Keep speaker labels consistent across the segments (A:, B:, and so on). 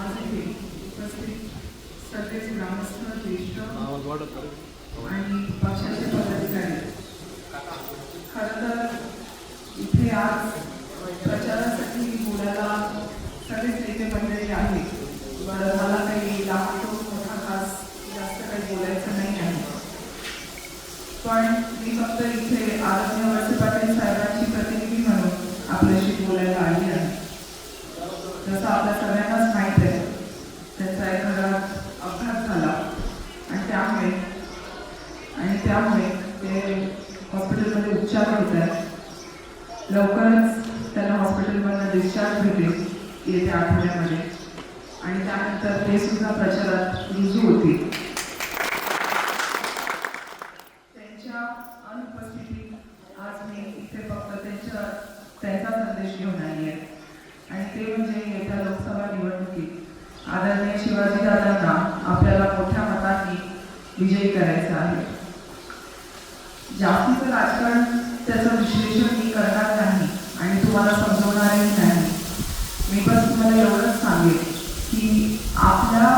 A: आज उपस्थित सगळेच ग्रामस्थ ज्येष्ठ आणि पक्षाचे पदाधिकारी. खरं तर इथे आज प्रचारासाठी बोलायला सगळेच नेते बनलेले आहेत. बरं मला काही लागतो मोठा खास जास्त काही बोलायचं नाही आहे. पण मी फक्त इथे आरण्य वर्ष पाटील साहेबांची प्रतिनिधी म्हणून आपल्याशी बोलायला आली आहे. जसं आपल्या सगळ्यांनाच माहिती त्यांचा एखादा अपघात झाला आणि त्यामुळे आणि त्यामुळे ते हॉस्पिटलमध्ये उपचार होत आहेत. लवकरच त्यांना हॉस्पिटलमधनं डिस्चार्ज भेटेल येत्या आठवड्यामध्ये. आणि त्यानंतर ते सुद्धा प्रचारात रुजू होतील. त्यांच्या अनुपस्थितीत आज मी इथे फक्त त्यांच्या त्यांचा संदेश घेऊन आली आहे. आणि ते म्हणजे येत्या लोकसभा निवडणुकीत आदरणीय शिवाजीदादांना आपल्याला मोठ्या मतांनी विजयी करायचा आहे. जास्तीचं राजकारण त्याचं विश्लेषण मी करणार नाही आणि तुम्हाला समजवणारही नाही. मी बस तुम्हाला एवढंच सांगेन की आपला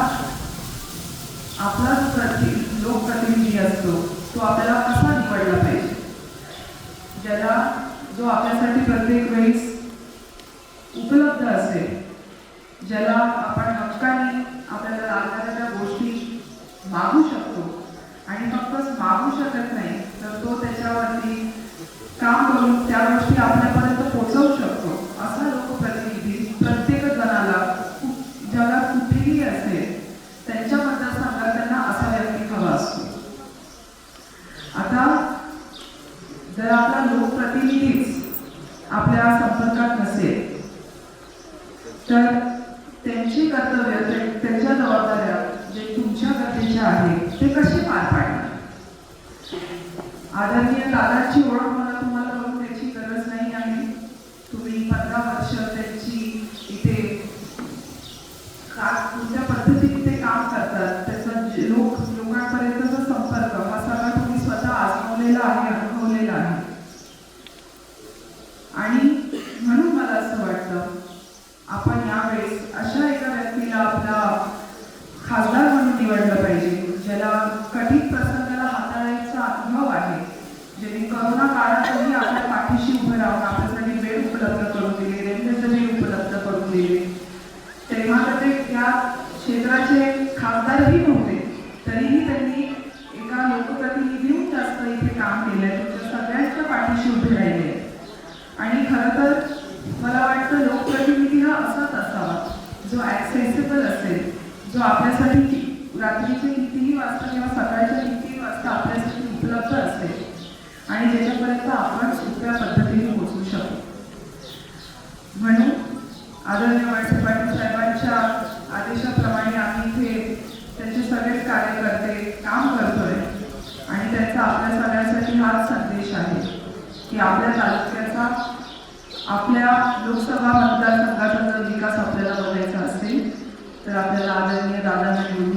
A: आपला जो प्रति लोकप्रतिनिधी असतो तो आपल्याला कसा निवडला पाहिजे? ज्याला जो आपल्यासाठी प्रत्येक वेळेस उपलब्ध असेल ज्याला आपण हक्काने आपल्याला लागणाऱ्या त्या गोष्टी मागू शकतो आणि फक्तच मागू शकत नाही तर तो त्याच्यावरती काम करून त्या गोष्टी आपल्यापर्यंत पोहोचवू शकतो. असा लोकप्रतिनिधी प्रत्येक जणाला ज्याला कुठेही असेल त्यांच्या मतदारसंघात त्यांना असा व्यक्ती हवा असतो. आता जर आपला लोकप्रतिनिधीच आपल्या संपर्कात नसेल तर कर्तव्य ते- त्यांच्या जबाबदाऱ्या जे तुमच्या गरजेच्या आहेत ते कसे पार पाडणार? आदरणीय दादांची ओळख मला तुम्हाला करून द्यायची गरज नाही आहे तुम्ही पंधरा वर्ष त्यांची इथे का- कोणत्या पद्धतीने ते काम करतात त्याचा जे- लोक लोकांपर्यंतचा संपर्क हा सगळा तुम्ही स्वतः आजमावलेला आहे अनुभवलेला आहे आणि म्हणून मला असं वाटतं आपण यावेळेस अशा एका व्यक्तीला आपला खासदार म्हणून निवडलं पाहिजे ज्याला कठीण प्रसंगाला हाताळायचा अनुभव आहे ज्यांनी करोना काळातही आपल्या पाठीशी उभं राहून आपल्यासाठी वेळ उपलब्ध करून दिले वेळ उपलब्ध करून दिले. तेव्हा तर ते या क्षेत्राचे खासदारही नव्हते तरीही त्यांनी एका लोकप्रतिनिधीहून जास्त इथे काम केलंय तुमच्या सगळ्यांच्या पाठीशी उभे राहिले. आणि खरं तर मला वाटतं लोकप्रतिनिधी हा असाच असावा जो ॲक्सेसिबल असेल जो आपल्यासाठी रात्रीचे वाजता किंवा सकाळच्या किती वाजता आपल्यासाठी उपलब्ध असते आणि ज्याच्यापर्यंत आपण सोप्या पद्धतीने पोहोचू शकतो. म्हणून आदरणीय वळसे पाटील साहेबांच्या आदेशाप्रमाणे आम्ही इथे त्यांचे सगळेच कार्यकर्ते काम करतोय आणि त्यांचा आपल्या सगळ्यांसाठी हाच संदेश आहे की आपल्या तालुक्याचा आपल्या लोकसभा मतदारसंघाचा जर विकास आपल्याला बघायचा असेल तर आपल्याला आदरणीय दादांना निवडून